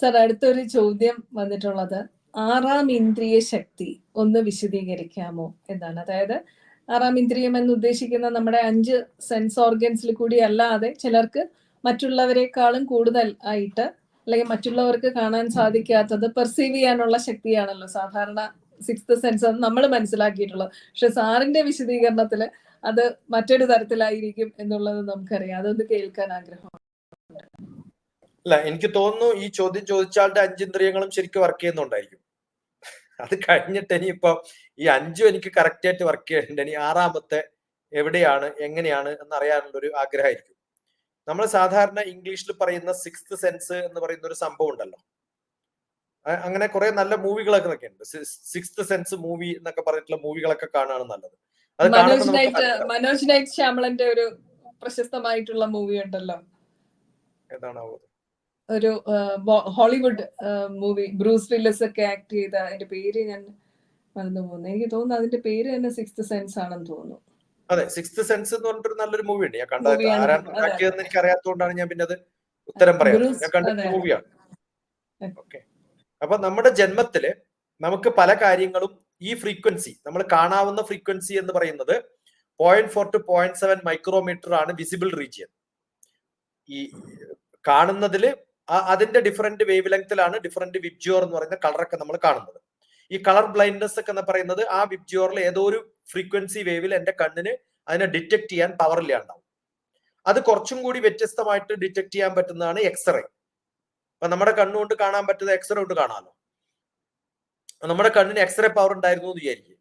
Sir അടുത്തൊരു ചോദ്യം വന്നിട്ടുള്ളത്. ആറാം ഇന്ദ്രിയ ശക്തി ഒന്ന് വിശദീകരിക്കാമോ എന്നാണ്. അതായത് ആറാം ഇന്ദ്രിയം എന്ന് ഉദ്ദേശിക്കുന്ന നമ്മുടെ അഞ്ച് സെൻസ് ഓർഗൻസിൽ കൂടി അല്ലാതെ ചിലർക്ക് മറ്റുള്ളവരെക്കാളും കൂടുതൽ ആയിട്ട് അല്ലെങ്കിൽ മറ്റുള്ളവർക്ക് കാണാൻ സാധിക്കാത്തത് പെർസീവ് ചെയ്യാനുള്ള ശക്തിയാണല്ലോ സാധാരണ സിക്സ്ത് സെൻസ് നമ്മൾ മനസ്സിലാക്കിയിട്ടുള്ളത്. പക്ഷെ സാറിന്റെ വിശദീകരണത്തിൽ അത് മറ്റൊരു തരത്തിലായിരിക്കും എന്നുള്ളത് നമുക്കറിയാം. അതൊന്ന് കേൾക്കാൻ ആഗ്രഹം. അല്ല എനിക്ക് തോന്നുന്നു ഈ ചോദ്യം ചോദിച്ചാളുടെ അഞ്ചിന്ദ്രിയങ്ങളും ശരിക്കും വർക്ക് ചെയ്യുന്നുണ്ടായിരിക്കും. അത് കഴിഞ്ഞിട്ട് ഇനിയിപ്പോ ഈ അഞ്ചും എനിക്ക് കറക്റ്റ് ആയിട്ട് വർക്ക് ചെയ്യുന്നുണ്ട്. ഇനി ആറാമത്തെ എവിടെയാണ് എങ്ങനെയാണ് എന്ന് അറിയാനുള്ള ഒരു ആഗ്രഹമായിരിക്കും. നമ്മൾ സാധാരണ ഇംഗ്ലീഷിൽ പറയുന്ന സിക്സ്ത് സെൻസ് എന്ന് പറയുന്ന ഒരു സംഭവം ഉണ്ടല്ലോ. അങ്ങനെ കുറെ നല്ല മൂവികളൊക്കെ ഉണ്ട് സിക്സ്ത് സെൻസ് മൂവി എന്നൊക്കെ പറഞ്ഞിട്ടുള്ള മൂവികളൊക്കെ കാണാണ് നല്ലത്. അത് മനോജ് നൈറ്റ് ശ്യാമളന്റെ ഒരു പ്രശസ്തമായിട്ടുള്ള മൂവി ഉണ്ടല്ലോ. ഏതാണാവോ? ഒരു ഹോളിവുഡ് മൂവി ബ്രൂസ് വില്ലസ് ഒക്കെ ആക്ട് ചെയ്ത അതിന്റെ പേര് ഞാൻ മറന്നു പോകുന്നു എനിക്ക് തോന്നുന്നു അതിന്റെ പേര് തന്നെ സിക്സ്ത് സെൻസ് ആണെന്ന് തോന്നുന്നു. അതെ സിക്സ്ത് സെൻസ് എന്ന് പറഞ്ഞിട്ടൊരു നല്ലൊരു മൂവി ഉണ്ട് ഞാൻ കണ്ടത്. ഉണ്ടാക്കിയതെന്ന് എനിക്ക് അറിയാത്തതുകൊണ്ടാണ് ഞാൻ പിന്നെ അത് ഉത്തരം പറയാം ഞാൻ കണ്ട മൂവിയാണ്. ഓക്കെ. അപ്പൊ നമ്മുടെ ജന്മത്തിൽ നമുക്ക് പല കാര്യങ്ങളും ഈ ഫ്രീക്വൻസി നമ്മൾ കാണാവുന്ന ഫ്രീക്വൻസി എന്ന് പറയുന്നത് point four two point seven micrometre ആണ് വിസിബിൾ റീജിയൻ ഈ കാണുന്നതിൽ അതിന്റെ ഡിഫറെന്റ് വേവ് ലെങ്തിലാണ് ഡിഫറെന്റ് വിബ്ജിയോർ എന്ന് പറയുന്ന കളറൊക്കെ നമ്മൾ കാണുന്നത്. ഈ കളർ ബ്ലൈൻഡ്നെസ് ഒക്കെ എന്ന് പറയുന്നത് ആ വിബ്ജിയോറിൽ ഏതോ ഒരു ഫ്രീക്വൻസി വേവിൽ എന്റെ കണ്ണിന് അതിനെ ഡിറ്റക്ട് ചെയ്യാൻ പവർ ഇല്ലാണ്ടാവും അത് കുറച്ചും കൂടി വ്യത്യസ്തമായിട്ട് ഡിറ്റക്ട് ചെയ്യാൻ പറ്റുന്നതാണ് എക്സ്റേ അപ്പൊ നമ്മുടെ കണ്ണുകൊണ്ട് കാണാൻ പറ്റുന്ന എക്സ്റേ കൊണ്ട് കാണാമല്ലോ നമ്മുടെ കണ്ണിന് എക്സ്റേ പവർ ഉണ്ടായിരുന്നു എന്ന് വിചാരിക്കും.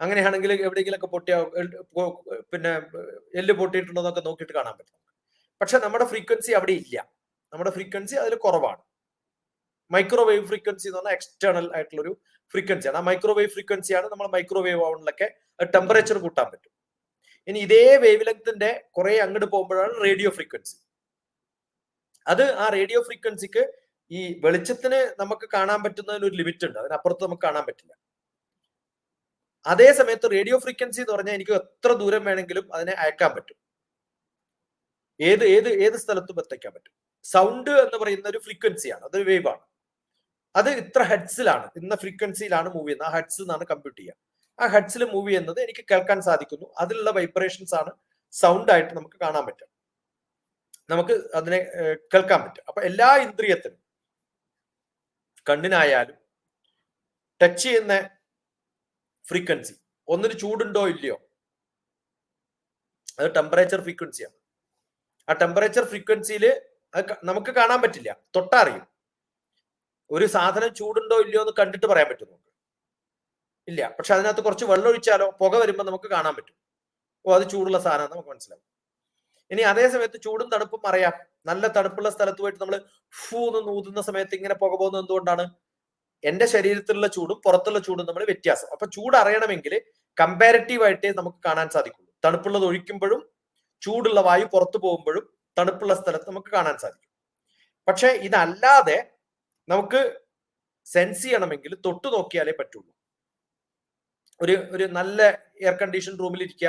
അങ്ങനെയാണെങ്കിൽ എവിടെയെങ്കിലൊക്കെ പൊട്ടിയ പിന്നെ എല്ല് പൊട്ടിയിട്ടുണ്ടോ എന്നൊക്കെ നോക്കിയിട്ട് കാണാൻ പറ്റും. പക്ഷെ നമ്മുടെ ഫ്രീക്വൻസി അവിടെ ഇല്ല. നമ്മുടെ ഫ്രീക്വൻസി അതിൽ കുറവാണ്. മൈക്രോവേവ് ഫ്രീക്വൻസി എന്ന് പറഞ്ഞാൽ എക്സ്റ്റേണൽ ആയിട്ടുള്ള ഒരു ഫ്രീക്വൻസിയാണ് ആ മൈക്രോവേവ് ഫ്രീക്വൻസിയാണ് നമ്മൾ മൈക്രോവേവ് ഓവണിലൊക്കെ ടെമ്പറേച്ചർ കൂട്ടാൻ പറ്റും. ഇനി ഇതേ വേവ് ലെങ്ത്തിന്റെ കുറെ അങ്ങോട്ട് പോകുമ്പോഴാണ് റേഡിയോ ഫ്രീക്വൻസി അത് ആ റേഡിയോ ഫ്രീക്വൻസിക്ക് ഈ വെളിച്ചത്തിന് നമുക്ക് കാണാൻ പറ്റുന്നതിന് ഒരു ലിമിറ്റ് ഉണ്ട്. അതിനപ്പുറത്ത് നമുക്ക് കാണാൻ പറ്റില്ല. അതേ സമയത്ത് റേഡിയോ ഫ്രീക്വൻസി എന്ന് പറഞ്ഞാൽ എനിക്ക് എത്ര ദൂരം വേണമെങ്കിലും അതിനെ അയക്കാൻ പറ്റും. ഏത് ഏത് ഏത് സ്ഥലത്തും എത്തിക്കാൻ പറ്റും. സൗണ്ട് എന്ന് പറയുന്ന ഒരു ഫ്രീക്വൻസിയാണ് അതൊരു വേവ് ആണ്. അത് ഇത്ര ഹെഡ്സിലാണ് ഇന്ന ഫ്രീക്വൻസിയിലാണ് മൂവ് ചെയ്യുന്നത്. ആ ഹെഡ്സ് എന്നാണ് കമ്പ്യൂട്ട് ചെയ്യുക. ആ ഹെഡ്സിൽ മൂവ് ചെയ്യുന്നത് എനിക്ക് കേൾക്കാൻ സാധിക്കുന്നു. അതിലുള്ള വൈബ്രേഷൻസ് ആണ് സൗണ്ട് ആയിട്ട് നമുക്ക് കാണാൻ പറ്റും നമുക്ക് അതിനെ കേൾക്കാൻ പറ്റും അപ്പൊ എല്ലാ ഇന്ദ്രിയത്തിനും കണ്ണിനായാലും ടച്ച് ചെയ്യുന്ന ഫ്രീക്വൻസി ഒന്നിന് ചൂടുണ്ടോ ഇല്ലയോ? അത് ടെമ്പറേച്ചർ ഫ്രീക്വൻസിയാണ് ആ ടെമ്പറേച്ചർ ഫ്രീക്വൻസിയിൽ നമുക്ക് കാണാൻ പറ്റില്ല. തൊട്ടറിയും. ഒരു സാധനം ചൂടുണ്ടോ ഇല്ലയോ എന്ന് കണ്ടിട്ട് പറയാൻ പറ്റും നമുക്ക്. ഇല്ല. പക്ഷെ അതിനകത്ത് കുറച്ച് വെള്ളം ഒഴിച്ചാലോ? പുക വരുമ്പോൾ നമുക്ക് കാണാൻ പറ്റും. ഓ അത് ചൂടുള്ള സാധനം നമുക്ക് മനസ്സിലാവും. ഇനി അതേ സമയത്ത് ചൂടും തണുപ്പും അറിയാം. നല്ല തണുപ്പുള്ള സ്ഥലത്ത് പോയിട്ട് നമ്മൾ ഫൂ എന്ന് ഊതുന്ന സമയത്ത് ഇങ്ങനെ പുക പോകുന്നത് എന്തുകൊണ്ടാണ്? എന്റെ ശരീരത്തിലുള്ള ചൂടും പുറത്തുള്ള ചൂടും നമ്മൾ വ്യത്യാസം. അപ്പൊ ചൂട് അറിയണമെങ്കിൽ കമ്പാരിറ്റീവ് ആയിട്ടേ നമുക്ക് കാണാൻ സാധിക്കുള്ളൂ. തണുപ്പുള്ളത് ഒഴിക്കുമ്പോഴും ചൂടുള്ള വായു പുറത്തു പോകുമ്പോഴും തണുപ്പുള്ള സ്ഥലത്ത് നമുക്ക് കാണാൻ സാധിക്കും. പക്ഷെ ഇതല്ലാതെ നമുക്ക് സെൻസ് ചെയ്യണമെങ്കിൽ തൊട്ടു നോക്കിയാലേ പറ്റുള്ളൂ. ഒരു ഒരു നല്ല എയർ കണ്ടീഷൻ റൂമിൽ ഇരിക്കുക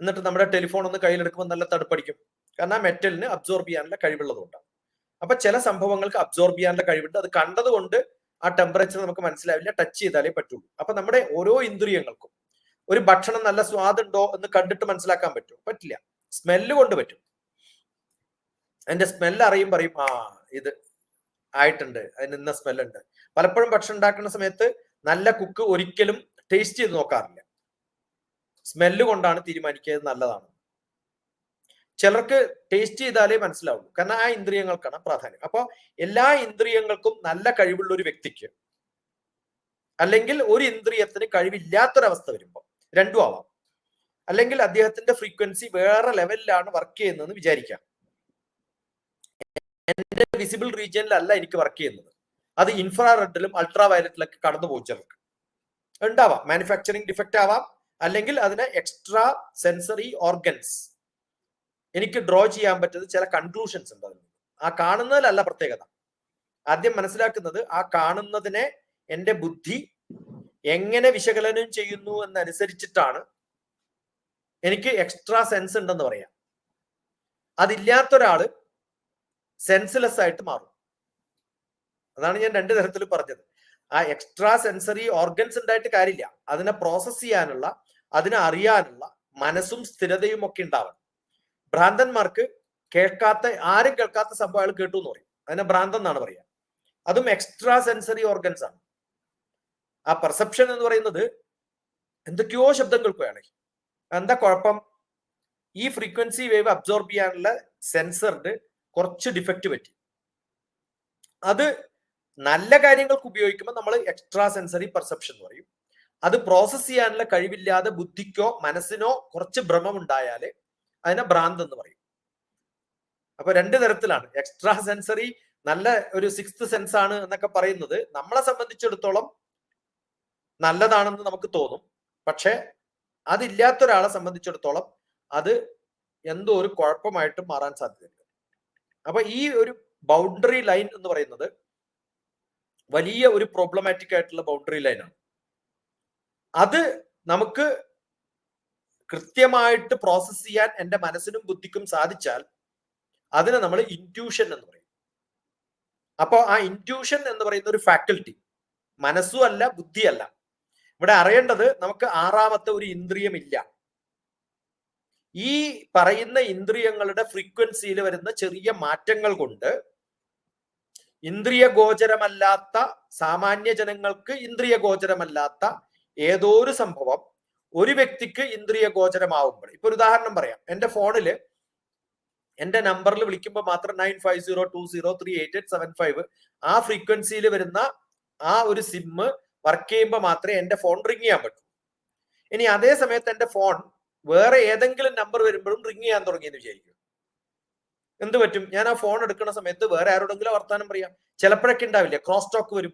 എന്നിട്ട് നമ്മുടെ ടെലിഫോൺ ഒന്ന് കയ്യിലെടുക്കുമ്പോൾ നല്ല തണുപ്പടിക്കും. കാരണം ആ മെറ്റലിന് അബ്സോർബ് ചെയ്യാനുള്ള കഴിവുള്ളതുകൊണ്ടാണ് അപ്പൊ ചില സംഭവങ്ങൾക്ക് അബ്സോർബ് ചെയ്യാനുള്ള കഴിവുണ്ട്. അത് കണ്ടതുകൊണ്ട് ആ ടെമ്പറേച്ചർ നമുക്ക് മനസ്സിലാവില്ല. ടച്ച് ചെയ്താലേ പറ്റുള്ളൂ. അപ്പൊ നമ്മുടെ ഓരോ ഇന്ദ്രിയങ്ങൾക്കും ഒരു ഭക്ഷണം നല്ല സ്വാദുണ്ടോ എന്ന് കണ്ടിട്ട് മനസ്സിലാക്കാൻ പറ്റും. പറ്റില്ല. സ്മെല്ല് കൊണ്ട് പറ്റും. അതിന്റെ സ്മെല്ല് അറിയും പറയും ആ ഇത് ആയിട്ടുണ്ട് അതിന് ഇന്ന സ്മെല്ലുണ്ട് പലപ്പോഴും ഭക്ഷണം ഉണ്ടാക്കുന്ന സമയത്ത് നല്ല കുക്ക് ഒരിക്കലും ടേസ്റ്റ് ചെയ്ത് നോക്കാറില്ല. സ്മെല്ല് കൊണ്ടാണ് തീരുമാനിക്കുന്നത് നല്ലതാണ് ചിലർക്ക് ടേസ്റ്റ് ചെയ്താലേ മനസ്സിലാവുള്ളൂ. കാരണം ആ ഇന്ദ്രിയങ്ങൾക്കാണ് പ്രാധാന്യം. അപ്പോൾ എല്ലാ ഇന്ദ്രിയങ്ങൾക്കും നല്ല കഴിവുള്ള ഒരു വ്യക്തിക്ക് അല്ലെങ്കിൽ ഒരു ഇന്ദ്രിയത്തിന് കഴിവില്ലാത്തൊരവസ്ഥ വരുമ്പോൾ രണ്ടും ആവാം. അല്ലെങ്കിൽ അദ്ദേഹത്തിന്റെ ഫ്രീക്വൻസി വേറെ ലെവലിലാണ് വർക്ക് ചെയ്യുന്നതെന്ന് വിചാരിക്കാം. എന്റെ വിസിബിൾ റീജിയനിലല്ല എനിക്ക് വർക്ക് ചെയ്യുന്നത്. അത് ഇൻഫ്രാറെഡിലും അൾട്രാ വയലറ്റിലൊക്കെ കടന്നു പോകും ചിലർക്ക് ഉണ്ടാവാം. മാനുഫാക്ചറിങ് ഡിഫക്റ്റ് ആവാം. അല്ലെങ്കിൽ അതിന് എക്സ്ട്രാ സെൻസറി ഓർഗൻസ് എനിക്ക് ഡ്രോ ചെയ്യാൻ പറ്റുന്ന ചില കൺക്ലൂഷൻസ് ഉണ്ട് അതിൽ ആ കാണുന്നതിലല്ല പ്രത്യേകത. ആദ്യം മനസ്സിലാക്കുന്നത് ആ കാണുന്നതിനെ എന്റെ ബുദ്ധി എങ്ങനെ വിശകലനം ചെയ്യുന്നു എന്നനുസരിച്ചിട്ടാണ് എനിക്ക് എക്സ്ട്രാ സെൻസ് ഉണ്ടെന്ന് പറയാം. അതില്ലാത്തൊരാൾ സെൻസ്ലെസ് ആയിട്ട് മാറും. അതാണ് ഞാൻ രണ്ട് തരത്തിൽ പറഞ്ഞത്. ആ എക്സ്ട്രാ സെൻസറി ഓർഗൻസ് ഉണ്ടായിട്ട് കാര്യമില്ല. അതിനെ പ്രോസസ് ചെയ്യാനുള്ള അതിനെ അറിയാനുള്ള മനസ്സും സ്ഥിരതയും ഒക്കെ ഉണ്ടാവണം. ഭ്രാന്തന്മാർക്ക് കേൾക്കാത്ത ആരും കേൾക്കാത്ത സംഭവം അയാൾ കേട്ടു എന്ന് പറയും. അതിനെ ഭ്രാന്തം എന്നാണ് പറയുക. അതും എക്സ്ട്രാ സെൻസറി ഓർഗൻസ് ആണ്. ആ പെർസെപ്ഷൻ എന്ന് പറയുന്നത് എന്തൊക്കെയോ ശബ്ദം കേൾക്കുകയാണ് എന്താ കുഴപ്പം? ഈ ഫ്രീക്വൻസി വേവ് അബ്സോർബ് ചെയ്യാനുള്ള സെൻസറിന് കുറച്ച് ഡിഫക്റ്റ് പറ്റി. അത് നല്ല കാര്യങ്ങൾക്ക് ഉപയോഗിക്കുമ്പോൾ നമ്മൾ എക്സ്ട്രാ സെൻസറി പെർസെപ്ഷൻ എന്ന് പറയും. അത് പ്രോസസ് ചെയ്യാനുള്ള കഴിവില്ലാതെ ബുദ്ധിക്കോ മനസ്സിനോ കുറച്ച് ഭ്രമം ഉണ്ടായാൽ അതിനെ ഭ്രാന്ത് എന്ന് പറയും. അപ്പൊ രണ്ട് തരത്തിലാണ്. എക്സ്ട്രാ സെൻസറി നല്ല ഒരു സിക്സ്ത് സെൻസ് ആണ് എന്നൊക്കെ പറയുന്നത്. നമ്മളെ സംബന്ധിച്ചിടത്തോളം നല്ലതാണെന്ന് നമുക്ക് തോന്നും. പക്ഷെ അതില്ലാത്ത ഒരാളെ സംബന്ധിച്ചിടത്തോളം അത് എന്തോ ഒരു കുഴപ്പമായിട്ട് മാറാൻ സാധ്യതയുണ്ട്. അപ്പൊ ഈ ഒരു ബൗണ്ടറി ലൈൻ എന്ന് പറയുന്നത് വലിയ ഒരു പ്രോബ്ലമാറ്റിക് ആയിട്ടുള്ള ബൗണ്ടറി ലൈനാണ് അത് നമുക്ക് കൃത്യമായിട്ട് പ്രോസസ് ചെയ്യാൻ എന്റെ മനസ്സിനും ബുദ്ധിക്കും സാധിച്ചാൽ അതിനെ നമ്മൾ ഇന്റ്യൂഷൻ എന്ന് പറയും. അപ്പോൾ ആ ഇന്റ്യൂഷൻ എന്ന് പറയുന്ന ഒരു ഫാക്കൽറ്റി മനസ്സും അല്ല ബുദ്ധിയല്ല ഇവിടെ അറിയേണ്ടത് നമുക്ക് ആറാമത്തെ ഒരു ഇന്ദ്രിയമില്ല. ഈ പറയുന്ന ഇന്ദ്രിയങ്ങളുടെ ഫ്രീക്വൻസിയിൽ വരുന്ന ചെറിയ മാറ്റങ്ങൾ കൊണ്ട് ഇന്ദ്രിയ ഗോചരമല്ലാത്ത സാമാന്യ ജനങ്ങൾക്ക് ഇന്ദ്രിയ ഗോചരമല്ലാത്ത ഏതോ ഒരു സംഭവം ഒരു വ്യക്തിക്ക് ഇന്ദ്രിയ ഗോചരമാവുമ്പോൾ ഇപ്പൊ ഒരു ഉദാഹരണം പറയാം. എന്റെ ഫോണിൽ എന്റെ നമ്പറിൽ വിളിക്കുമ്പോൾ മാത്രം nine five zero two zero three eight eight seven five ആ ഫ്രീക്വൻസിയിൽ വരുന്ന ആ ഒരു സിം വർക്ക് ചെയ്യുമ്പോൾ മാത്രമേ എന്റെ ഫോൺ റിങ് ചെയ്യാൻ പറ്റൂ. ഇനി അതേ സമയത്ത് എന്റെ ഫോൺ വേറെ ഏതെങ്കിലും നമ്പർ വരുമ്പോഴും റിങ് ചെയ്യാൻ തുടങ്ങിയെന്ന് വിചാരിക്കും. എന്ത് പറ്റും? ഞാൻ ആ ഫോൺ എടുക്കുന്ന സമയത്ത് വേറെ ആരോടെങ്കിലും വർത്താനം പറയാം. ചിലപ്പോഴൊക്കെ ഉണ്ടാവില്ല? ക്രോസ് ടോക്ക് വരും.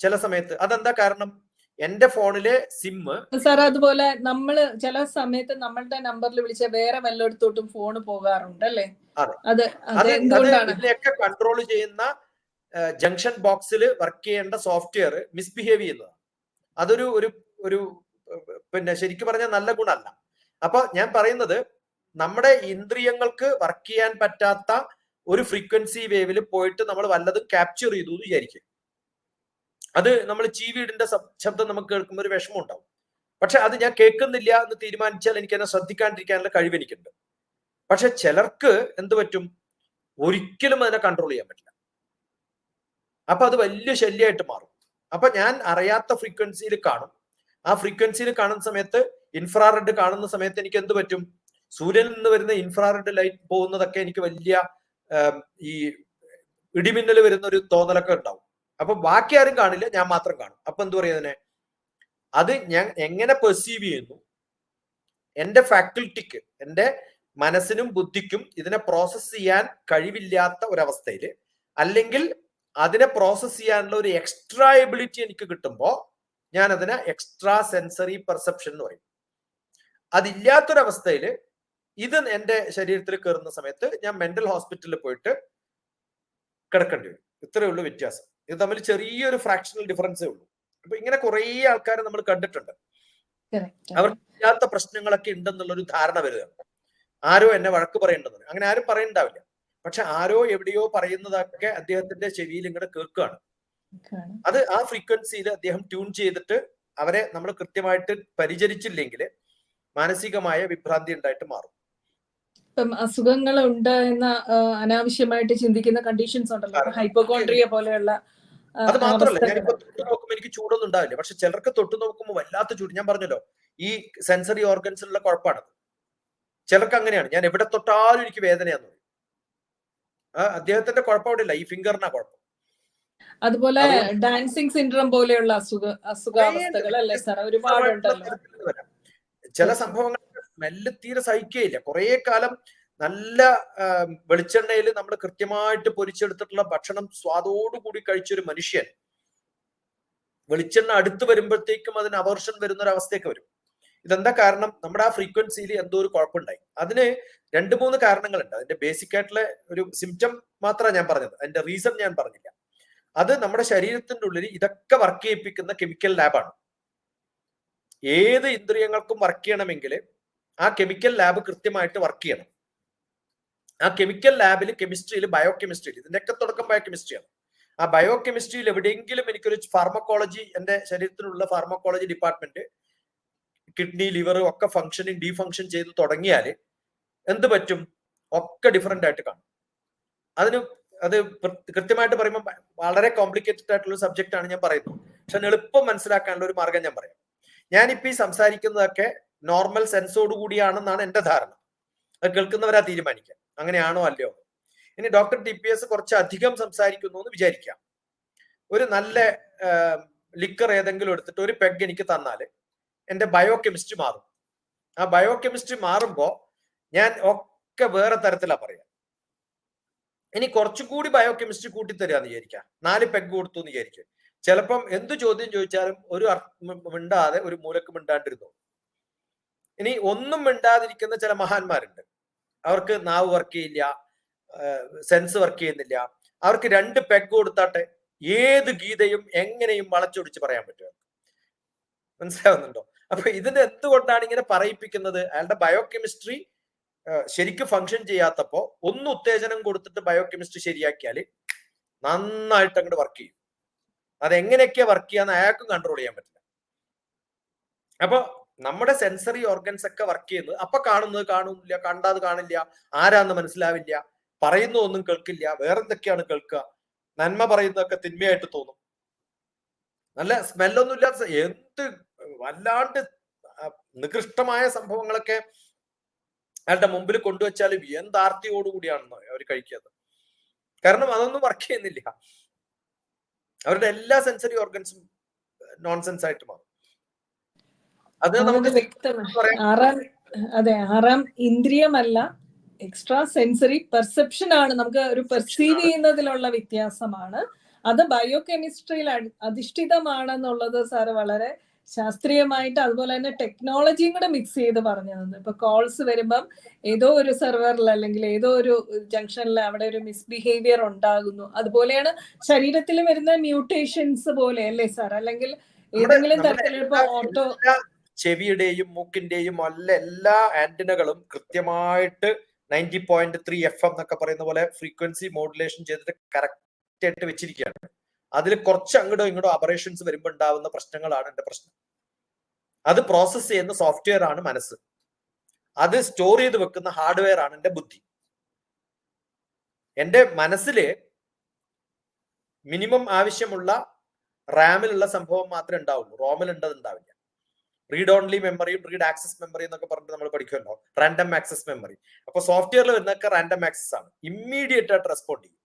ചില സമയത്ത്. അതെന്താ കാരണം? എന്റെ ഫോണിലെ സിമ്മ് സാർ അതുപോലെ നമ്മൾ ചില സമയത്ത് നമ്മളുടെ നമ്പറിൽ വിളിച്ച വേറെ വല്ലയിടത്തോട്ടും ഫോണ് പോകാറുണ്ട് അല്ലേ? അതെ. ഇതിനെയൊക്കെ കൺട്രോൾ ചെയ്യുന്ന ജംഗ്ഷൻ ബോക്സിൽ വർക്ക് ചെയ്യേണ്ട സോഫ്റ്റ്വെയർ മിസ്ബിഹേവ് ചെയ്യുന്നതാണ്. അതൊരു ഒരു ഒരു പിന്നെ ശരിക്കും പറഞ്ഞാൽ നല്ല ഗുണമല്ല. അപ്പൊ ഞാൻ പറയുന്നത് നമ്മുടെ ഇന്ദ്രിയങ്ങൾക്ക് വർക്ക് ചെയ്യാൻ പറ്റാത്ത ഒരു ഫ്രീക്വൻസി വേവിൽ പോയിട്ട് നമ്മൾ വല്ലതും ക്യാപ്ചർ ചെയ്തു എന്ന് വിചാരിക്കും. അത് നമ്മൾ ചീവീടിന്റെ ശബ്- ശബ്ദം നമുക്ക് കേൾക്കുമ്പോൾ ഒരു വിഷമം ഉണ്ടാവും. പക്ഷെ അത് ഞാൻ കേൾക്കുന്നില്ല എന്ന് തീരുമാനിച്ചാൽ എനിക്ക് എന്നെ ശ്രദ്ധിക്കാണ്ടിരിക്കാനുള്ള കഴിവ് എനിക്കുണ്ട്. പക്ഷെ ചിലർക്ക് എന്ത് പറ്റും? ഒരിക്കലും അതിനെ കൺട്രോൾ ചെയ്യാൻ പറ്റില്ല. അപ്പൊ അത് വലിയ ശല്യമായിട്ട് മാറും. അപ്പൊ ഞാൻ അറിയാത്ത ഫ്രീക്വൻസിയിൽ കാണും. ആ ഫ്രീക്വൻസിയിൽ കാണുന്ന സമയത്ത് ഇൻഫ്രാറെഡ് കാണുന്ന സമയത്ത് എനിക്ക് എന്ത് പറ്റും? സൂര്യനിൽ നിന്ന് വരുന്ന ഇൻഫ്രാറെഡ് ലൈറ്റ് പോകുന്നതൊക്കെ എനിക്ക് വലിയ ഈ ഇടിമിന്നൽ വരുന്ന ഒരു തോന്നലൊക്കെ ഉണ്ടാവും. അപ്പൊ ബാക്കി ആരും കാണില്ല ഞാൻ മാത്രം കാണും. അപ്പൊ എന്ത് പറയുക അതിനെ? അത് ഞാൻ എങ്ങനെ പെർസീവ് ചെയ്യുന്നു? എന്റെ ഫാക്കൽറ്റിക്ക് എന്റെ മനസ്സിനും ബുദ്ധിക്കും ഇതിനെ പ്രോസസ് ചെയ്യാൻ കഴിവില്ലാത്ത ഒരവസ്ഥയിൽ അല്ലെങ്കിൽ അതിനെ പ്രോസസ് ചെയ്യാനുള്ള ഒരു എക്സ്ട്രാ എബിലിറ്റി എനിക്ക് കിട്ടുമ്പോൾ ഞാൻ അതിനെ എക്സ്ട്രാ സെൻസറി പെർസെപ്ഷൻ എന്ന് പറയും. അതില്ലാത്തൊരവസ്ഥയിൽ ഇത് എന്റെ ശരീരത്തിൽ കയറുന്ന സമയത്ത് ഞാൻ മെന്റൽ ഹോസ്പിറ്റലിൽ പോയിട്ട് കിടക്കേണ്ടി വരും. ഇത്രയേ ഉള്ളൂ വ്യത്യാസം. ഇത് തമ്മിൽ ചെറിയൊരു ഫ്രാക്ഷണൽ ഡിഫറൻസേ ഉള്ളൂ. അപ്പൊ ഇങ്ങനെ കുറേ ആൾക്കാരെ നമ്മൾ കണ്ടിട്ടുണ്ട്. Correct. അവർ ഇല്ലാത്ത പ്രശ്നങ്ങളൊക്കെ ഉണ്ടെന്നുള്ള ഒരു ധാരണ വരികയാണ് ആരോ എന്നെ വഴക്ക് പറയേണ്ടത് അങ്ങനെ ആരും പറയണ്ടാവില്ല. പക്ഷെ ആരോ എവിടെയോ പറയുന്നതൊക്കെ അദ്ദേഹത്തിന്റെ ചെവിയിൽ ഇങ്ങനെ കേൾക്കുകയാണ്. അത് ആ ഫ്രീക്വൻസിയിൽ അദ്ദേഹം ട്യൂൺ ചെയ്തിട്ട് അവരെ നമ്മൾ കൃത്യമായിട്ട് പരിചരിച്ചില്ലെങ്കിൽ മാനസികമായ വിഭ്രാന്തി ഉണ്ടായിട്ട് മാറും. ഇപ്പം അസുഖങ്ങൾ ഉണ്ട് എന്ന അനാവശ്യമായിട്ട് ചിന്തിക്കുന്ന കണ്ടീഷൻസ് ഉണ്ടല്ലോ. ഹൈപ്പോകോൺട്രിയ പോലെയുള്ള അത് മാത്രമല്ല. ഞാനിപ്പോ തൊട്ട് നോക്കുമ്പോൾ എനിക്ക് ചൂടൊന്നും ഉണ്ടാവില്ല. പക്ഷെ ചിലർക്ക് തൊട്ട് നോക്കുമ്പോൾ വല്ലാത്ത ചൂട്. ഞാൻ പറഞ്ഞല്ലോ ഈ സെൻസറി ഓർഗൻസിലുള്ള കുഴപ്പമാണ് ചിലർക്ക് അങ്ങനെയാണ്. ഞാൻ എവിടെ തൊട്ടാലും എനിക്ക് വേദനയാന്ന് പറയും. അദ്ദേഹത്തിന്റെ കുഴപ്പം അവിടെ ഇല്ല ഈ ഫിംഗറിനാ കുഴപ്പം. അതുപോലെ ഡാൻസിങ് സിൻഡ്രം പോലെയുള്ള അസുഖ അസുഖാവസ്ഥകൾ അല്ലേ സാർ ഒരുപാടുണ്ടല്ലോ. ചില സംഭവങ്ങൾ സ്മെല്ല് തീരെ സഹിക്കുകയില്ല കുറെ കാലം നല്ല വെളിച്ചെണ്ണയിൽ നമ്മൾ കൃത്യമായിട്ട് പൊരിച്ചെടുത്തിട്ടുള്ള ഭക്ഷണം സ്വാദോടുകൂടി കഴിച്ചൊരു മനുഷ്യൻ വെളിച്ചെണ്ണ അടുത്ത് വരുമ്പോഴത്തേക്കും അതിന് അവർഷൻ വരുന്ന ഒരു അവസ്ഥയൊക്കെ വരും. ഇതെന്താ കാരണം? നമ്മുടെ ആ ഫ്രീക്വൻസിയിൽ എന്തോ ഒരു കുഴപ്പമുണ്ടായി. അതിന് രണ്ട് മൂന്ന് കാരണങ്ങളുണ്ട്. അതിന്റെ ബേസിക് ആയിട്ടുള്ള ഒരു സിംറ്റം മാത്രമാണ് ഞാൻ പറഞ്ഞത്. അതിന്റെ റീസൺ ഞാൻ പറഞ്ഞില്ല. അത് നമ്മുടെ ശരീരത്തിന്റെ ഉള്ളിൽ ഇതൊക്കെ വർക്ക് ചെയ്യിപ്പിക്കുന്ന കെമിക്കൽ ലാബാണ് ഏത് ഇന്ദ്രിയങ്ങൾക്കും വർക്ക് ചെയ്യണമെങ്കിൽ ആ കെമിക്കൽ ലാബ് കൃത്യമായിട്ട് വർക്ക് ചെയ്യണം. ആ കെമിക്കൽ ലാബിൽ കെമിസ്ട്രിയിൽ ബയോ കെമിസ്ട്രിയിൽ ഇതിന്റെയൊക്കെ തുടക്കം ബയോ കെമിസ്ട്രിയാണ് ആ ബയോ കെമിസ്ട്രിയിൽ എവിടെയെങ്കിലും എനിക്കൊരു ഫാർമക്കോളജി എന്റെ ശരീരത്തിലുള്ള ഫാർമക്കോളജി ഡിപ്പാർട്ട്മെന്റ് കിഡ്നി ലിവർ ഒക്കെ ഫങ്ഷനിങ് ഡീഫങ്ഷൻ ചെയ്ത് തുടങ്ങിയാൽ എന്ത് പറ്റും? ഒക്കെ ഡിഫറെന്റ് ആയിട്ട് കാണും. അതിന് അത് കൃത്യമായിട്ട് പറയുമ്പോൾ വളരെ കോംപ്ലിക്കേറ്റഡ് ആയിട്ടുള്ള ഒരു സബ്ജക്റ്റ് ആണ് ഞാൻ പറയുന്നത്. പക്ഷെ എളുപ്പം മനസ്സിലാക്കാനുള്ള ഒരു മാർഗം ഞാൻ പറയാം. ഞാനിപ്പോ ഈ സംസാരിക്കുന്നതൊക്കെ നോർമൽ സെൻസോട് കൂടിയാണെന്നാണ് എന്റെ ധാരണ. അത് കേൾക്കുന്നവരാ തീരുമാനിക്കാം അങ്ങനെയാണോ അല്ലയോ? ഇനി ഡോക്ടർ ടി പി എസ് കുറച്ച് അധികം സംസാരിക്കുന്നു എന്ന് വിചാരിക്കാം. ഒരു നല്ല ലിക്കർ ഏതെങ്കിലും എടുത്തിട്ട് ഒരു പെഗ് എനിക്ക് തന്നാൽ എന്റെ ബയോ കെമിസ്ട്രി മാറും. ആ ബയോ കെമിസ്ട്രി മാറുമ്പോൾ ഞാൻ ഒക്കെ വേറെ തരത്തിലാണ് പറയാം. ഇനി കുറച്ചുകൂടി ബയോ കെമിസ്ട്രി കൂട്ടിത്തരാന്ന് വിചാരിക്കാം. നാല് പെഗ് കൊടുത്തു എന്ന് വിചാരിക്കും. ചിലപ്പം എന്ത് ചോദ്യം ചോദിച്ചാലും ഒരു മിണ്ടാതെ ഒരു മൂലക്ക് മിണ്ടാണ്ടിരുന്നു. ഇനി ഒന്നും മിണ്ടാതിരിക്കുന്ന ചില മഹാന്മാരുണ്ട്. അവർക്ക് നാവ് വർക്ക് ചെയ്യില്ല സെൻസ് വർക്ക് ചെയ്യുന്നില്ല. അവർക്ക് രണ്ട് പെഗ് കൊടുത്താട്ടെ ഏത് ഗീതയും എങ്ങനെയും വളച്ചൊടിച്ച് പറയാൻ പറ്റും മനസ്സിലാവുന്നുണ്ടോ? അപ്പൊ ഇതിന് എന്തുകൊണ്ടാണ് ഇങ്ങനെ പറയിപ്പിക്കുന്നത്? അയാളുടെ ബയോ കെമിസ്ട്രി ശരിക്കും ഫങ്ഷൻ ചെയ്യാത്തപ്പോ ഒന്ന് ഉത്തേജനം കൊടുത്തിട്ട് ബയോ ശരിയാക്കിയാൽ നന്നായിട്ട് അങ്ങോട്ട് വർക്ക് ചെയ്യും. അതെങ്ങനെയൊക്കെയാ വർക്ക് ചെയ്യാന്ന് അയാൾക്കും കൺട്രോൾ ചെയ്യാൻ പറ്റില്ല. അപ്പൊ നമ്മുടെ സെൻസറി ഓർഗൻസ് ഒക്കെ വർക്ക് ചെയ്യുന്നത് അപ്പൊ കാണുന്നത് കാണുന്നില്ല കണ്ടാത് കാണില്ല ആരാന്ന് മനസ്സിലാവില്ല പറയുന്ന ഒന്നും കേൾക്കില്ല വേറെന്തൊക്കെയാണ് കേൾക്കുക നന്മ പറയുന്നതൊക്കെ തിന്മയായിട്ട് തോന്നും. നല്ല സ്മെല്ലൊന്നും ഇല്ലാത്ത എന്ത് വല്ലാണ്ട് നികൃഷ്ടമായ സംഭവങ്ങളൊക്കെ അയാളുടെ മുമ്പിൽ കൊണ്ടുവച്ചാലും എന്താർത്തിയോടുകൂടിയാണെന്നോ അവർ കഴിക്കുന്നത്. കാരണം അതൊന്നും വർക്ക് ചെയ്യുന്നില്ല. അവരുടെ എല്ലാ സെൻസറി ഓർഗൻസും നോൺസെൻസ് ആയിട്ട് മാറും. അത് നമുക്ക്. ആറാം അതെ ആറാം ഇന്ദ്രിയമല്ല എക്സ്ട്രാ സെൻസറി പെർസെപ്ഷൻ ആണ് നമുക്ക് ഒരു പെർസീവ് ചെയ്യുന്നതിലുള്ള വ്യത്യാസമാണ്. അത് ബയോ കെമിസ്ട്രിയിൽ അധിഷ്ഠിതമാണെന്നുള്ളത് സാറ് വളരെ ശാസ്ത്രീയമായിട്ട് അതുപോലെ തന്നെ ടെക്നോളജിയും കൂടെ മിക്സ് ചെയ്ത് പറഞ്ഞു തന്നു ഇപ്പൊ കോൾസ് വരുമ്പം ഏതോ ഒരു സെർവറിൽ അല്ലെങ്കിൽ ഏതോ ഒരു ജംഗ്ഷനിൽ അവിടെ ഒരു മിസ്ബിഹേവിയർ ഉണ്ടാകുന്നു. അതുപോലെയാണ് ശരീരത്തിൽ വരുന്ന മ്യൂട്ടേഷൻസ് പോലെ അല്ലേ സാർ അല്ലെങ്കിൽ ഏതെങ്കിലും തരത്തിൽ ഓട്ടോ ചെവിയുടെയും മൂക്കിന്റെയും അല്ല എല്ലാ ആന്റിനകളും കൃത്യമായിട്ട് ninety point three F M എന്നൊക്കെ പറയുന്ന പോലെ ഫ്രീക്വൻസി മോഡുലേഷൻ ചെയ്തിട്ട് കറക്റ്റ് ആയിട്ട് വെച്ചിരിക്കുകയാണ്. അതിൽ കുറച്ച് അങ്ങോട്ടോ ഇങ്ങോട്ടോ അപറേഷൻസ് വരുമ്പോൾ ഉണ്ടാവുന്ന പ്രശ്നങ്ങളാണ് എന്റെ പ്രശ്നം. അത് പ്രോസസ് ചെയ്യുന്ന സോഫ്റ്റ്വെയർ ആണ് മനസ്സ്. അത് സ്റ്റോർ ചെയ്ത് വെക്കുന്ന ഹാർഡ്വെയർ ആണ് എന്റെ ബുദ്ധി. എന്റെ മനസ്സിൽ മിനിമം ആവശ്യമുള്ള റാമിലുള്ള സംഭവം മാത്രമേ ഉണ്ടാവുള്ളൂ. റോമിൽ ഉണ്ടത് ഉണ്ടാവില്ല. റീഡ് ഓൺലി മെമ്മറിയും റീഡ് ആക്സസ് മെമ്മറി എന്നൊക്കെ പറഞ്ഞിട്ട് നമ്മൾ പഠിക്കുമല്ലോ. റാൻഡം ആക്സസ് മെമ്മറി അപ്പൊ സോഫ്റ്റ്വെയറിൽ വരുന്നൊക്കെ റാൻഡം ആക്സസ് ആണ്. ഇമ്മീഡിയറ്റ് ആയിട്ട് റെസ്പോണ്ട് ചെയ്യും.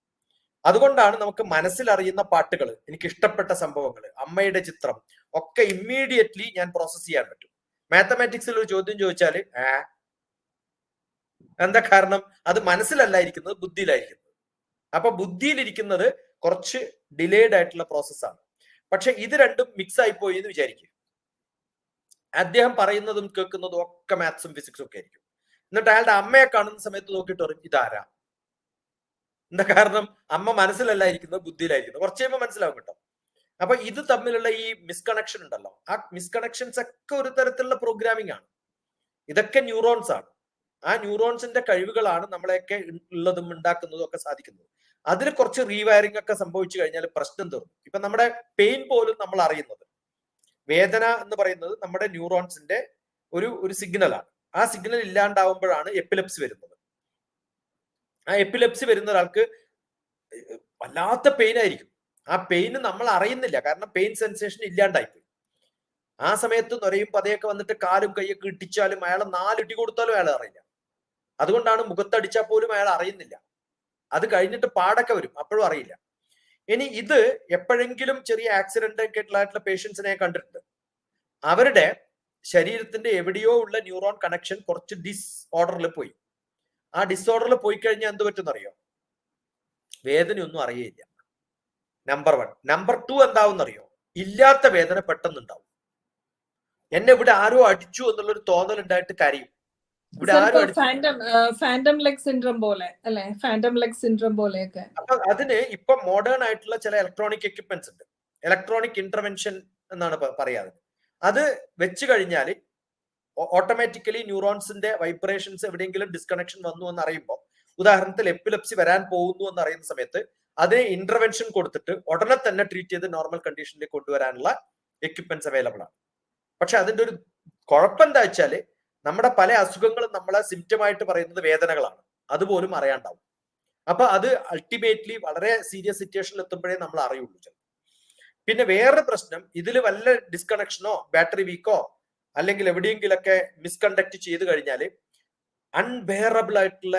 അതുകൊണ്ടാണ് നമുക്ക് മനസ്സിലറിയുന്ന പാട്ടുകൾ എനിക്ക് ഇഷ്ടപ്പെട്ട സംഭവങ്ങൾ അമ്മയുടെ ചിത്രം ഒക്കെ ഇമ്മീഡിയറ്റ്ലി ഞാൻ പ്രോസസ് ചെയ്യാൻ പറ്റും. മാത്തമാറ്റിക്സിൽ ഒരു ചോദ്യം ചോദിച്ചാൽ ഏ എന്താ കാരണം? അത് മനസ്സിലല്ലായിരിക്കുന്നത് ബുദ്ധിയിലായിരിക്കുന്നത്. അപ്പൊ ബുദ്ധിയിലിരിക്കുന്നത് കുറച്ച് ഡിലേഡ് ആയിട്ടുള്ള പ്രോസസ്സാണ് പക്ഷെ ഇത് രണ്ടും മിക്സ് ആയി പോയി എന്ന് വിചാരിക്കുക. അദ്ദേഹം പറയുന്നതും കേൾക്കുന്നതും ഒക്കെ മാത്സും ഫിസിക്സും ഒക്കെ ആയിരിക്കും. എന്നിട്ട് അയാളുടെ അമ്മയെ കാണുന്ന സമയത്ത് നോക്കിയിട്ട് പറയും ഇതാരാ? എന്താ കാരണം? അമ്മ മനസ്സിലല്ല ഇരിക്കുന്നത് ബുദ്ധിയിലായിരിക്കുന്നത് കുറച്ച് കഴിയുമ്പോൾ മനസ്സിലാവും കേട്ടോ. അപ്പൊ ഇത് തമ്മിലുള്ള ഈ മിസ്കണക്ഷൻ ഉണ്ടല്ലോ. ആ മിസ്കണക്ഷൻസ് ഒക്കെ ഒരു തരത്തിലുള്ള പ്രോഗ്രാമിംഗ് ആണ്. ഇതൊക്കെ ന്യൂറോൺസ് ആണ്. ആ ന്യൂറോൺസിന്റെ കഴിവുകളാണ് നമ്മളെയൊക്കെ ഉള്ളതും ഉണ്ടാക്കുന്നതും ഒക്കെ സാധിക്കുന്നത്. അതിൽ കുറച്ച് റീവയറിംഗ് ഒക്കെ സംഭവിച്ചു കഴിഞ്ഞാൽ പ്രശ്നം തീർന്നു. ഇപ്പൊ നമ്മുടെ പെയിൻ പോലും നമ്മൾ അറിയുന്നത്. വേദന എന്ന് പറയുന്നത് നമ്മുടെ ന്യൂറോൺസിന്റെ ഒരു ഒരു സിഗ്നലാണ് ആ സിഗ്നൽ ഇല്ലാണ്ടാവുമ്പോഴാണ് എപ്പിലെപ്സി വരുന്നത്. ആ എപ്പിലെപ്സി വരുന്ന ഒരാൾക്ക് വല്ലാത്ത പെയിൻ ആയിരിക്കും. ആ പെയിൻ നമ്മൾ അറിയുന്നില്ല. കാരണം പെയിൻ സെൻസേഷൻ ഇല്ലാണ്ടായിപ്പോയി. ആ സമയത്ത് നൊരയും പതയൊക്കെ വന്നിട്ട് കാലും കൈയൊക്കെ ഇട്ടിച്ചാലും അയാൾ നാലിട്ടി കൊടുത്താലും അയാൾ അറിയില്ല. അതുകൊണ്ടാണ് മുഖത്തടിച്ചാൽ പോലും അയാൾ അറിയുന്നില്ല. അത് കഴിഞ്ഞിട്ട് പാടൊക്കെ വരും. അപ്പോഴും അറിയില്ല. ഇനി ഇത് എപ്പോഴെങ്കിലും ചെറിയ ആക്സിഡന്റ് ഒക്കെ ആയിട്ടുള്ള പേഷ്യൻസിനെ കണ്ടിട്ടുണ്ട്. അവരുടെ ശരീരത്തിന്റെ എവിടെയോ ഉള്ള ന്യൂറോൺ കണക്ഷൻ കുറച്ച് ഡിസ് ഓർഡറിൽ പോയി. ആ ഡിസോർഡറിൽ പോയി കഴിഞ്ഞാൽ എന്ത് പറ്റുന്നറിയോ? വേദനയൊന്നും അറിയില്ല നമ്പർ വൺ നമ്പർ ടു എന്താവുന്നറിയോ? ഇല്ലാത്ത വേദന പെട്ടെന്നുണ്ടാവും. എന്നെ ഇവിടെ ആരോ അടിച്ചു എന്നുള്ളൊരു തോന്നൽ ഉണ്ടായിട്ട് കരയും. ഫാൻഡം ലെഗ് സിൻഡ്രം പോലെ അല്ലെ? ഫാൻഡം ലെഗ് സിൻഡ്രം പോലെയൊക്കെ. അപ്പൊ അതിന് ഇപ്പൊ മോഡേൺ ആയിട്ടുള്ള ചില ഇലക്ട്രോണിക് എക്യുപ്മെന്റ്സ് ഉണ്ട്. ഇലക്ട്രോണിക് ഇന്റർവെൻഷൻ എന്നാണ് പറയാറ്. അത് വെച്ച് കഴിഞ്ഞാൽ ഓട്ടോമാറ്റിക്കലി ന്യൂറോൺസിന്റെ വൈബ്രേഷൻസ് എവിടെയെങ്കിലും ഡിസ്കണക്ഷൻ വന്നു എന്ന് അറിയുമ്പോൾ ഉദാഹരണത്തിൽ എപ്പിലപ്സി വരാൻ പോകുന്നു എന്ന് അറിയുന്ന സമയത്ത് അതിന് ഇന്റർവെൻഷൻ കൊടുത്തിട്ട് ഉടനെ തന്നെ ട്രീറ്റ് ചെയ്ത് നോർമൽ കണ്ടീഷനിലേക്ക് കൊണ്ടുവരാനുള്ള എക്യുപ്മെന്റ്സ് അവൈലബിൾ ആണ്. പക്ഷെ അതിന്റെ ഒരു കുഴപ്പം എന്താ വെച്ചാൽ നമ്മുടെ പല അസുഖങ്ങളും നമ്മളെ സിംറ്റം ആയിട്ട് പറയുന്നത് വേദനകളാണ്. അതുപോലും അറിയാണ്ടാവും. അപ്പൊ അത് അൾട്ടിമേറ്റ്ലി വളരെ സീരിയസ് സിറ്റുവേഷനിൽ എത്തുമ്പോഴേ നമ്മൾ അറിയുള്ളൂ പിന്നെ വേറൊരു പ്രശ്നം ഇതിൽ വല്ല ഡിസ്കണക്ഷനോ ബാറ്ററി വീക്കോ അല്ലെങ്കിൽ എവിടെയെങ്കിലൊക്കെ മിസ്കണ്ടക്ട് ചെയ്ത് കഴിഞ്ഞാൽ അൺബെയറബിൾ ആയിട്ടുള്ള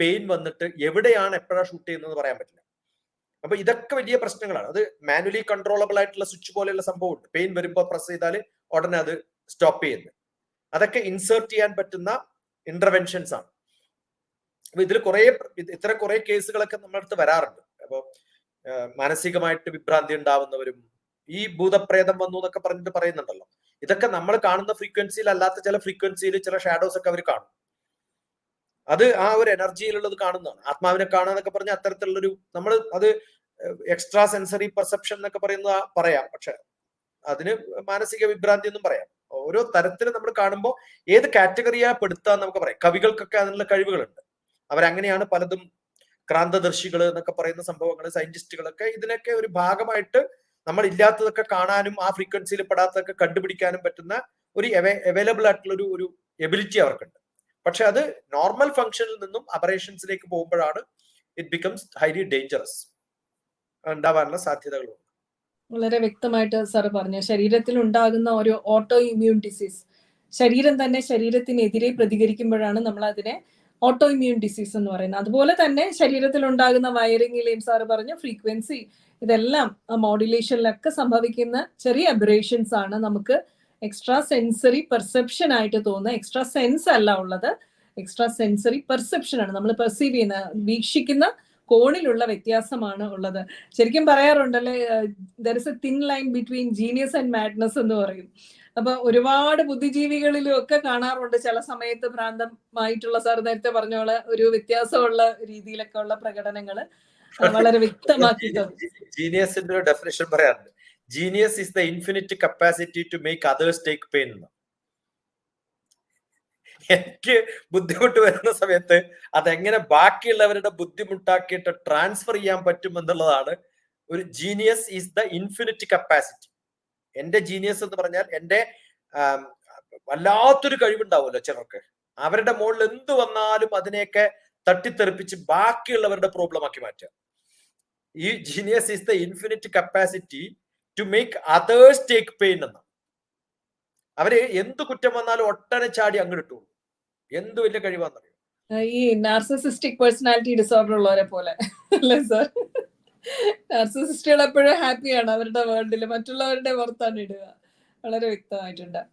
പെയിൻ വന്നിട്ട് എവിടെയാണ് എപ്പോഴാണ് ഷൂട്ട് ചെയ്യുന്നത് പറയാൻ പറ്റില്ല. അപ്പൊ ഇതൊക്കെ വലിയ പ്രശ്നങ്ങളാണ്. അത് മാനുവലി കൺട്രോളബിൾ ആയിട്ടുള്ള സ്വിച്ച് പോലെയുള്ള സംഭവം ഉണ്ട് പെയിൻ വരുമ്പോൾ പ്രസ് ചെയ്താൽ ഉടനെ അത് സ്റ്റോപ്പ് ചെയ്യുന്നു. അതൊക്കെ ഇൻസേർട്ട് ചെയ്യാൻ പറ്റുന്ന ഇന്റർവെൻഷൻസ് ആണ്. അപ്പൊ ഇതിൽ കുറെ ഇത്തരം കുറെ കേസുകളൊക്കെ നമ്മുടെ അടുത്ത് വരാറുണ്ട്. അപ്പൊ മാനസികമായിട്ട് വിഭ്രാന്തി ഉണ്ടാവുന്നവരും ഈ ഭൂതപ്രേതം വന്നു എന്നൊക്കെ പറഞ്ഞിട്ട് പറയുന്നുണ്ടല്ലോ. ഇതൊക്കെ നമ്മൾ കാണുന്ന ഫ്രീക്വൻസിയിൽ അല്ലാത്ത ചില ഫ്രീക്വൻസിയിൽ ചില ഷാഡോസ് ഒക്കെ അവർ കാണും. അത് ആ ഒരു എനർജിയിലുള്ളത് കാണുന്നതാണ്. ആത്മാവിനെ കാണാന്നൊക്കെ പറഞ്ഞ അത്തരത്തിലുള്ളൊരു നമ്മൾ അത് എക്സ്ട്രാ സെൻസറി പെർസെപ്ഷൻ എന്നൊക്കെ പറയുന്ന പറയാം. പക്ഷെ അതിന് മാനസിക വിഭ്രാന്തി എന്നും പറയാം. ഓരോ തരത്തിൽ നമ്മൾ കാണുമ്പോൾ ഏത് കാറ്റഗറിയാ പെടുത്താൻ നമുക്ക് പറയാം. കവികൾക്കൊക്കെ അതിനുള്ള കഴിവുകളുണ്ട്. അവരങ്ങനെയാണ് പലതും ക്രാന്തദർശികൾ എന്നൊക്കെ പറയുന്ന സംഭവങ്ങൾ സയന്റിസ്റ്റുകളൊക്കെ ഇതിനൊക്കെ ഒരു ഭാഗമായിട്ട് നമ്മൾ ഇല്ലാത്തതൊക്കെ കാണാനും ആ ഫ്രീക്വൻസിയിൽ പെടാത്തതൊക്കെ കണ്ടുപിടിക്കാനും പറ്റുന്ന ഒരു അവൈലബിൾ ആയിട്ടുള്ള ഒരു എബിലിറ്റി അവർക്കുണ്ട്. പക്ഷെ അത് നോർമൽ ഫംഗ്ഷനിൽ നിന്നും അപറേഷൻസിലേക്ക് പോകുമ്പോഴാണ് ഇറ്റ് ബിക്കംസ് ഹൈലി ഡേഞ്ചറസ് ഉണ്ടാവാനുള്ള സാധ്യതകളുണ്ട്. വളരെ വ്യക്തമായിട്ട് സാർ പറഞ്ഞു. ശരീരത്തിൽ ഉണ്ടാകുന്ന ഒരു ഓട്ടോ ഇമ്മ്യൂൺ ഡിസീസ് ശരീരം തന്നെ ശരീരത്തിനെതിരെ പ്രതികരിക്കുമ്പോഴാണ് നമ്മൾ അതിനെ ഓട്ടോ ഇമ്മ്യൂൺ ഡിസീസ് എന്ന് പറയുന്നത്. അതുപോലെ തന്നെ ശരീരത്തിൽ ഉണ്ടാകുന്ന വയറിങ്ങിലെയും സാറ് പറഞ്ഞ ഫ്രീക്വൻസി ഇതെല്ലാം മോഡുലേഷനിലൊക്കെ സംഭവിക്കുന്ന ചെറിയ അബറേഷൻസ് ആണ് നമുക്ക് എക്സ്ട്രാ സെൻസറി പെർസെപ്ഷൻ ആയിട്ട് തോന്നുന്നത്. എക്സ്ട്രാ സെൻസ് അല്ല ഉള്ളത്. എക്സ്ട്രാ സെൻസറി പെർസെപ്ഷൻ ആണ്. നമ്മൾ പെർസീവ് ചെയ്യുന്ന വീക്ഷിക്കുന്ന കോണിലുള്ള വ്യത്യാസമാണ് ഉള്ളത്. ശരിക്കും പറയാറുണ്ടല്ലേ there is a thin line between genius and madness എന്ന് പറയും. അപ്പൊ ഒരുപാട് ബുദ്ധിജീവികളിലും ഒക്കെ കാണാറുണ്ട്. ചില സമയത്ത് ഭ്രാന്തമായിട്ടുള്ള സാർ നേരത്തെ പറഞ്ഞ പോലെ ഒരു വ്യത്യാസമുള്ള രീതിയിലൊക്കെ ഉള്ള പ്രകടനങ്ങൾ വളരെ വ്യക്തമാക്കി ജീനിയസിന്റെ ഡെഫിനേഷൻ പറയാറുണ്ട്. Genius is the infinite capacity to make others take pain എനിക്ക് ബുദ്ധിമുട്ട് വരുന്ന സമയത്ത് അതെങ്ങനെ ബാക്കിയുള്ളവരുടെ ബുദ്ധിമുട്ടാക്കിയിട്ട് ട്രാൻസ്ഫർ ചെയ്യാൻ പറ്റും എന്നുള്ളതാണ് ഒരു genius is the infinite capacity എന്റെ ജീനിയസ് എന്ന് പറഞ്ഞാൽ എന്റെ വല്ലാത്തൊരു കഴിവുണ്ടാവുമല്ലോ ചിലർക്ക്. അവരുടെ മുകളിൽ എന്ത് വന്നാലും അതിനെയൊക്കെ തട്ടിത്തെറിപ്പിച്ച് ബാക്കിയുള്ളവരുടെ പ്രോബ്ലം ആക്കി മാറ്റുക. ഈ genius is the infinite capacity to make others take pain എന്നാണ് അവർ എന്ത് കുറ്റം വന്നാലും ഒട്ടനെ ചാടി ഇട്ടുള്ളൂ എന്ത് വലിയ കഴിവാന്നറിയോ ഈ നാർസിസിസ്റ്റിക് പേഴ്സണാലിറ്റി ഡിസോർഡർ ഉള്ളവരെ പോലെ അല്ലേ സാർ നാർസിസിസ്റ്റുകൾ എപ്പോഴും ഹാപ്പിയാണ് അവരുടെ വേൾഡിൽ മറ്റുള്ളവരുടെ പുറത്താണ് ഇടുക. വളരെ വ്യക്തമായിട്ടുണ്ട്.